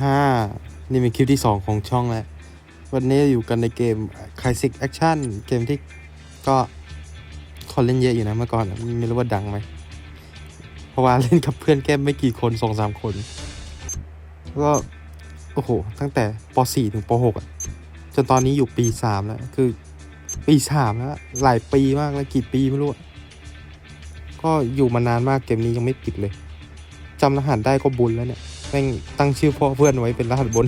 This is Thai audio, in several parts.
ฮ่านี่เป็นคลิปที่สองของช่องแล้ว วันนี้อยู่กันในเกม Classic Action เกมที่ก็คนเล่นเยอะอยู่นะเมื่อก่อน ไม่รู้ว่าดังไหม เพราะว่าเล่นกับเพื่อนแก้ไม่กี่คนสองสามคน ก็ โอ้โห ตั้งแต่ป .4 ถึงป .6 อะ จนตอนนี้อยู่ปี 3 แล้ว คือปี3แล้ว หลายปีมากแล้วกี่ปีไม่รู้ ก็อยู่มานานมากเกมนี้ยังไม่ปิดเลยจำรหัสได้ก็บุญแล้วเนี่ย แม่งตั้งชื่อพ่อเพื่อนไว้เป็นรหัสบน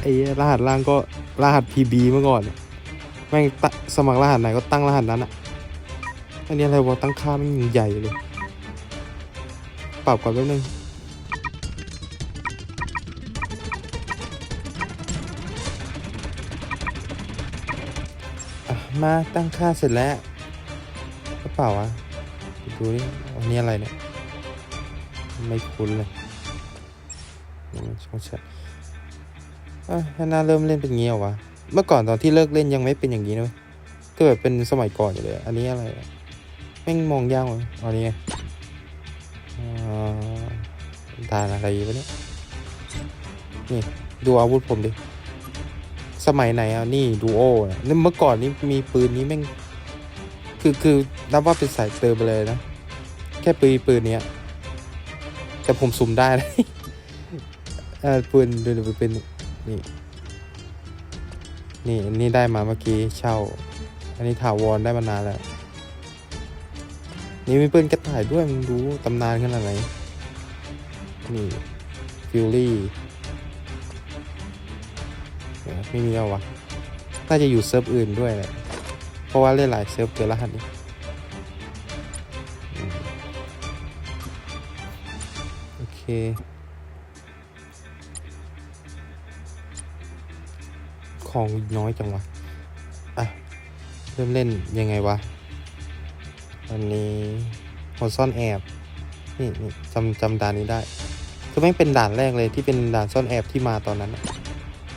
ไอ้รหัสล่างก็รหัส PB เมื่อก่อนแม่งตะสมัครรหัสไหนก็ตั้งรหัสนั้นอะอันนี้อะไรวะตั้งค่าแม่งใหญ่เลย ปรับก่อนแป๊บนึงอะมาตั้งค่าเสร็จแล้วกระเป๋าวะดูดิอันนี้อะไรเนี่ย ไม่คุ้นเลย ช่องแชทถ้าน่าเริ่มเล่นเป็นงี้เหรอวะ เมื่อก่อนตอนที่เลิกเล่นยังไม่เป็นอย่างนี้นะเว้ยก็แบบเป็นสมัยก่อนอยู่เลย อันนี้อะไรแม่งมองยากเลยอันนี้ไงอ่าด่านอะไรวะเนี่ย นี่ดูอาวุธผมดิ สมัยไหนอะ นี่ดูโอนะนี่เมื่อก่อนนี่มีปืนนี้แม่ง คือคือนับว่าเป็นสายเติมไปเลยนะ แค่ปืนปืนเนี้ย แต่ผมสุ่มได้นะเออปืนดูดูเป็นนี่นี่อันนี้ได้มาเมื่อกี้เช่า อันนี้ถาวรได้มานานแล้ว นี่มีปืนกระต่ายด้วยมึงดูตำนานขนาดไหนนี่ฟิลลี่ไม่มีแล้ววะน่าจะอยู่เซิร์ฟอื่นด้วยแหละเพราะว่าเล่นหลายเซิร์ฟเจอรหัสนี้โอเค ของน้อยจังวะอะเริ่มเล่นยังไงวะ อันนี้หัวซ่อนแอบ นี่นี่จำจำด่านนี้ได้ คือแม่เป็นด่านแรกเลยที่เป็นด่านซ่อนแอบที่มาตอนนั้น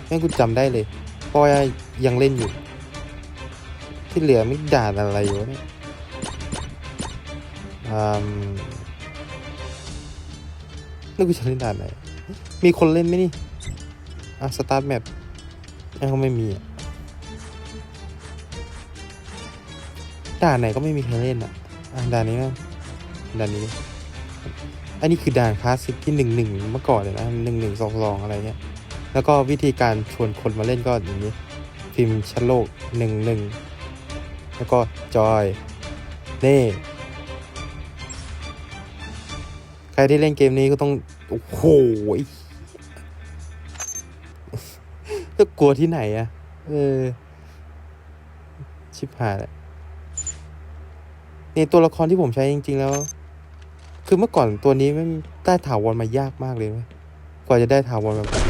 แม่งกูจำได้เลยเพราะยังเล่นอยู่ ที่เหลือไม่ด่านอะไรวะเนี่ยอืมแล้วกูจะเล่นด่านไหนมีคนเล่นไหมนี่ อะ สตาร์ทแมป ยังก็ไม่มีอะด่านไหนก็ไม่มีใครเล่นอะอะด่านนี้นะด่านนี้ อันนี้คือด่านคลาสสิกที่หนึ่งหนึ่งเมื่อก่อนเลยนะหนึ่งหนึ่งสองสองอะไรเงี้ย แล้วก็วิธีการชวนคนมาเล่นก็อย่างนี้พิมพ์ชั้นโลกหนึ่งหนึ่งแล้วก็จอยเน่ใครที่เล่นเกมนี้ก็ต้อง โอ้โห จะกลัวที่ไหนอะเออ ชิบหายแล้วนี่ตัวละครที่ผมใช้จริง ๆ แล้ว คือเมื่อก่อนตัวนี้ไม่ได้ถาวรมายากมากเลยเว้ยกว่าจะได้ถาวรแบบนี้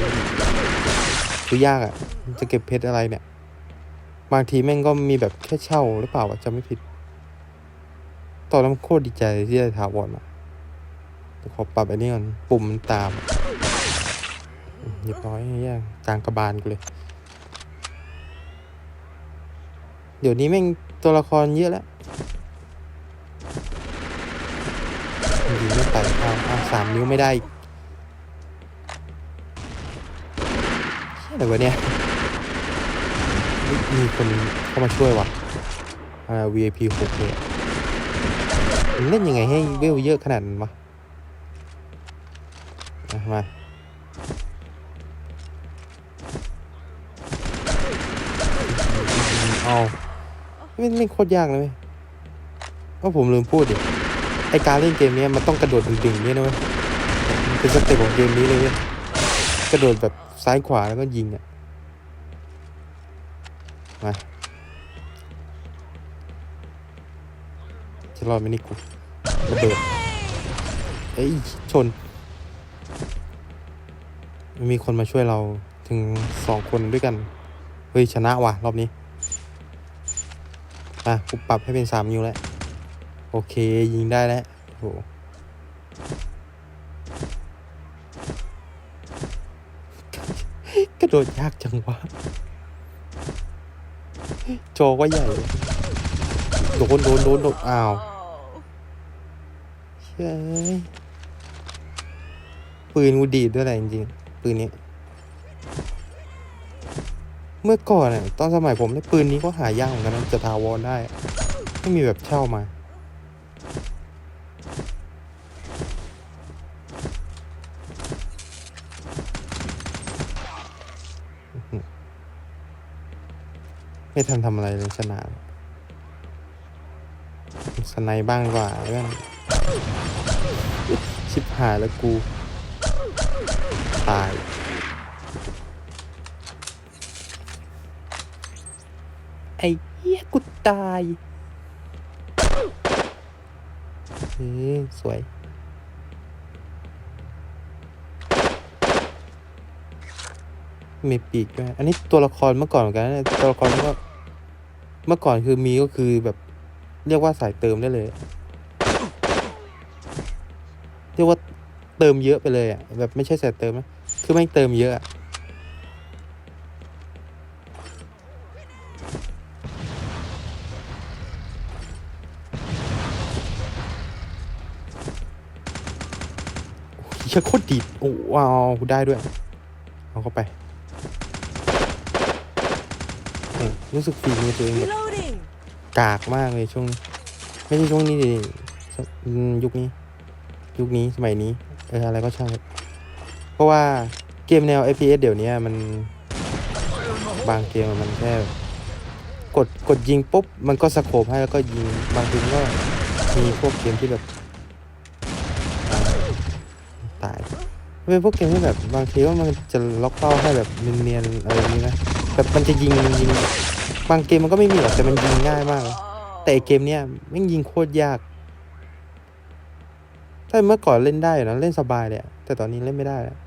คือยากอะ่ะ จะเก็บเพชรอะไรเนี่ย บางทีแม่งก็มีแบบแค่เช่าหรือเปล่าวะจำไม่ผิด ตอนนั้นโคตรดีใจที่ได้ถาวรมาขอปรับไอ้นี่ก่อนปุ่มมันตาม เรียบร้อยแย่กลางกระบาลกูเลย เดี๋ยวนี้แม่งตัวละครเยอะแล้วดีไม่ไปเอาเอาสามนิ้วไม่ได้อีกเหี้ยอะไรวะเนี่ย มีคนเข้ามาช่วยว่ะอ่า VIP หกเลยมันเล่นยังไงให้เวลเยอะขนาดนั้นวะอะมา เอาไม่ไม่โคตรยากเลยเพราะผมลืมพูดดิไอการเล่นเกมนี้มันต้องกระโดดดึงๆเนี่ยนะเว้ยเป็นสเต็ปของเกมนี้เลยเว้ยกระโดดแบบซ้ายขวาแล้วก็ยิงอะมาจะรอดไหมนี่กูระเบิดเอ้ยชน มีคนมาช่วยเราถึงสองคนด้วยกัน เฮ้ย ชนะว่ะ รอบนี้ อะกูปรับให้เป็นสามนิ้วแล้ว โอเคยิงได้แล้วโหกระโดดยากจังวะโจก็ใหญ่เลยโดนโดนโดนโดนอ้าวเฮ้ยปืนกูดีดด้วยแหละจริงๆปืนนี้ เมื่อก่อนอะตอนสมัยผมได้ปืนนี้ก็หายากเหมือนกันนะจะทาวอนได้ไม่มีแบบเช่ามา ไม่ทันทำอะไรเลยชนะสไนบ้างกว่าเรื่องชิบหายแล้วกู ตาย ไอ้เหี้ย กูตายเฮ้ยสวย มีปีกด้วยอันนี้ตัวละครเมื่อก่อนเหมือนกันนะตัวละครก็เมื่อก่อนคือมีก็คือแบบ เรียกว่าสายเติมได้เลย เรียกว่าเติมเยอะไปเลยอะแบบไม่ใช่สายเติมนะคือไม่เติมเยอะ เหี้ยโคตรดีดโอ้ว้าวได้ด้วย เอาเข้าไปเออรู้สึกฝีมือตัวเองแบบ Reloading. กากมากเลยช่วงนี้ไม่ใช่ช่วงนี้ดิสอืมยุคนี้ ยุคนี้สมัยนี้เอออะไรก็ช่างเถอะเพราะว่าเกมแนว FPS เดี๋ยวนี้มันบางเกมมันแค่กดกดยิงปุ๊บ มันก็สโคปให้แล้วก็ยิงบางทีก็มีพวกเกมที่แบบอ่าตาย เป็นพวกเกมที่แบบบางทีว่ามันจะล็อกเป้าให้แบบเนียนๆอะไรอย่างนี้นะแบบมันจะยิงยิงบางเกมมันก็ไม่มีหรอกแต่มันยิงง่ายมาก แต่เกมเนี้ยม่งยิงโคตรยาก ถ้าเมื่อก่อนเล่นได้นะเล่นสบายเลยแต่ตอนนี้เล่นไม่ได้แล้ว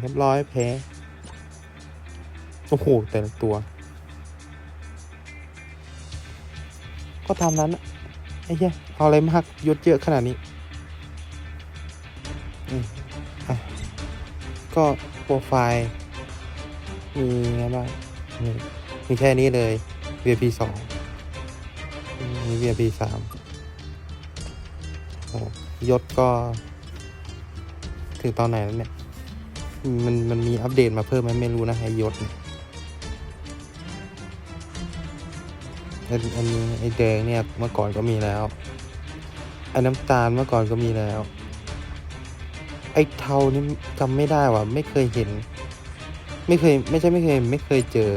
เรียบร้อยแพ้โอ้โหแต่ละตัว ก็ตามนั้นอะไอ้เหี้ยเอาอะไรมากยศเยอะขนาดนี้ ก็โปรไฟล์มีไงบ้างนี่มีแค่นี้เลย VIP สองมี VIP สามโอ้ยศก็ ถึงตอนไหนแล้วเนี่ย มันมันมีอัปเดตมาเพิ่มไหมไม่รู้นะไอ้ยศเนี่ยอันอันนี้ไอ้แดงเนี่ยเมื่อก่อนก็มีแล้วไอ้น้ำตาลเมื่อก่อนก็มีแล้ว ไอ้เทานี่จำไม่ได้ว่ะ ไม่เคยเห็น ไม่เคย ไม่ใช่ไม่เคย ไม่เคยเจอ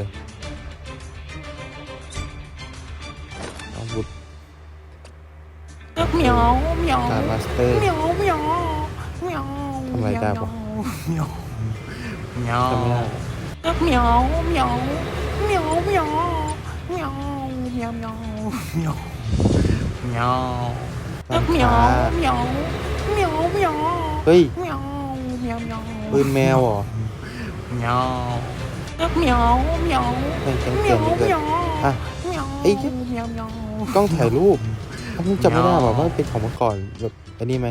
อาวุธ Meow, meow. การมาสเตอร์ Meow, meow. Meow. ทำอะไรได้ปะ Meow. จำไม่ได้ Meow, meow. Meow, meow. Meow, meow, meow. Meow. Meow. ร้านค้า Meow, meow. Meow, meow. เฮ้ย Meow, meow, meow. ปืนแมวเหรอ Meow. Meow, meow. แม่งแข็งเก่ง Meow, เหลย meow. อะ Meow, ไอ้เหี้ย meow, meow. กล้องถ่ายรูปผมจำไม่ได้ว่าว่าเป็นของเมื่อก่อนแบบไอ้นี่ไหม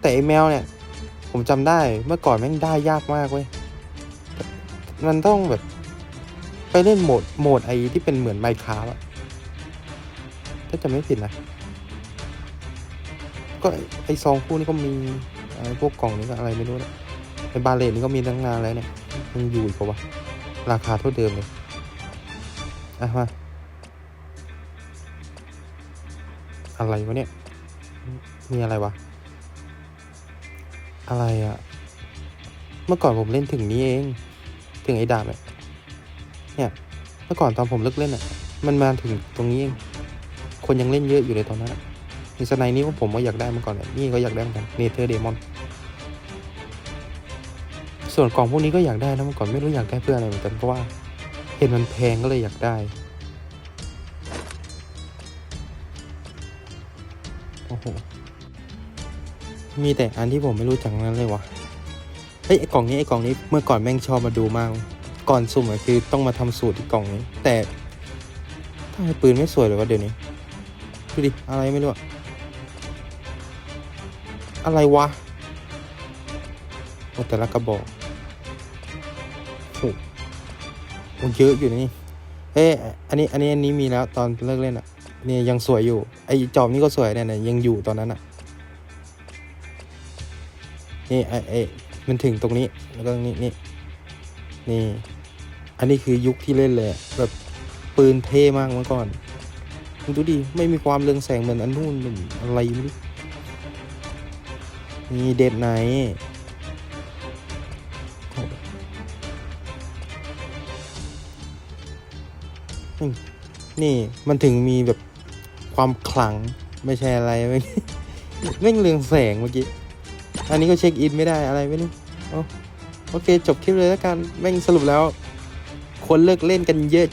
แต่ไอ้แมวเนี่ย ผมจำได้เมื่อก่อนแม่งได้ยากมากเว้ยมันต้องแบบ ไปเล่นโหมดโหมดไอ้ที่เป็นเหมือนไมค์คราฟอะถ้าจะไม่ผิดนะ ก็ไอซองคู่นี้ก็มีไอพวกกล่องนี้ก็อะไรไม่รู้นะไอบาเลตนี่ก็มีตั้งนานแล้วเนี่ยมันอยู่อีกปะวะราคาเท่าเดิมเลยอะมาอะไรวะเนี่ย มีอะไรวะ อะไรอะเมื่อก่อนผมเล่นถึงนี้เอง ถึงไอ้ดาบเนี่ยเนี่ย เมื่อก่อนตอนผมเลิกเล่นอะมันมาถึงตรงนี้เอง คนยังเล่นเยอะอยู่เลยตอนนั้นอะ มีสไนนี้ว่าผมก็อยากได้มื่อก่อนเนี่ยนี่ก็อยากได้เหมือนกันเนเธอร์เดมอนส่วนกล่องพวกนี้ก็อยากได้นะเมื่อก่อนไม่รู้อยากได้เพื่ออะไรเหมือนกันเพราะว่าเห็นมันแพงก็เลยอยากได้โอ้โหมีแต่อันที่ผมไม่รู้จักนั้นเลยวะเฮ้ยไอกล่องนี้ไอกล่องนี้เมื่อก่อนแม่งชอบมาดูมาก ก่อนสุ่มอะคือต้องมาทำสูตรที่กล่องนี้ แต่ทำไมปืนไม่สวยเลยวะเดี๋ยวนี้ดูดิอะไรไม่รู้อะ อะไรวะโอ้แต่ละกระบอกโอ้โหเยอะอยู่นี่เฮ้ยอันนี้อันนี้อันนี้มีแล้วตอนเลิกเล่นอะเนี่ยยังสวยอยู่ ไอจอบนี่ก็สวยเนี่ยนะยังอยู่ตอนนั้นอะนี่ไอไอมันถึงตรงนี้แล้วก็ตรงนี้นี่นี่ อันนี้คือยุคที่เล่นเลยแบบปืนเท่มากเมื่อก่อนมึงดูดิไม่มีความเรืองแสงเหมือนอันนู้นมันอะไรไม่รู้ นี่เด็ดไหน นี่มันถึงมีแบบความขลังไม่ใช่อะไรเมื่อกี้แม่งเรืองแสงเมื่อกี้ อันนี้ก็เช็คอินไม่ได้อะไรไม่รู้เอาโอเคจบคลิปเลยแล้วกัน แม่งสรุปแล้ว คนเลิกเล่นกันเยอะ